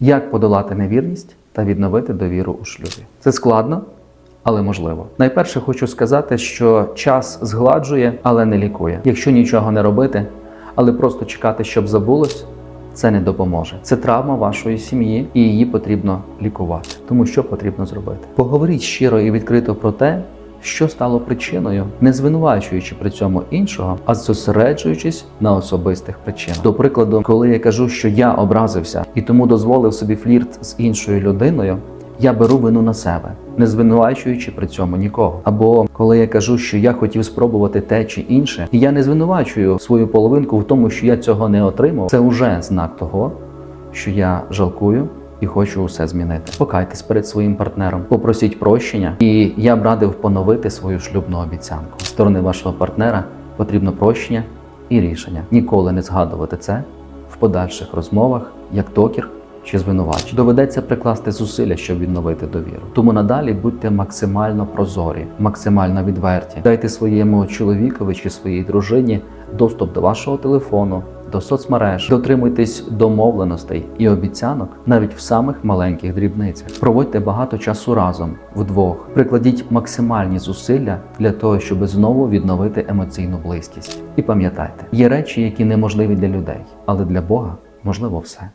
Як подолати невірність та відновити довіру у шлюбі? Це складно, але можливо. Найперше хочу сказати, що час згладжує, але не лікує. Якщо нічого не робити, але просто чекати, щоб забулось. Це не допоможе. Це травма вашої сім'ї, і її потрібно лікувати. Тому що потрібно зробити? Поговоріть щиро і відкрито про те, що стало причиною, не звинувачуючи при цьому іншого, а зосереджуючись на особистих причинах. До прикладу, коли я кажу, що я образився і тому дозволив собі флірт з іншою людиною, я беру вину на себе, не звинувачуючи при цьому нікого. Або коли я кажу, що я хотів спробувати те чи інше, і я не звинувачую свою половинку в тому, що я цього не отримав, це вже знак того, що я жалкую. І хочу усе змінити. Покайтесь перед своїм партнером, попросіть прощення, і я б радив поновити свою шлюбну обіцянку. З сторони вашого партнера потрібно прощення і рішення. Ніколи не згадувати це в подальших розмовах, як токір чи звинувач. Доведеться прикласти зусилля, щоб відновити довіру. Тому надалі будьте максимально прозорі, максимально відверті. Дайте своєму чоловікові чи своїй дружині доступ до вашого телефону. До соцмереж дотримуйтесь домовленостей і обіцянок навіть в самих маленьких дрібницях. Проводьте багато часу разом вдвох. Прикладіть максимальні зусилля для того, щоб знову відновити емоційну близькість. І пам'ятайте, є речі, які неможливі для людей, але для Бога можливо все.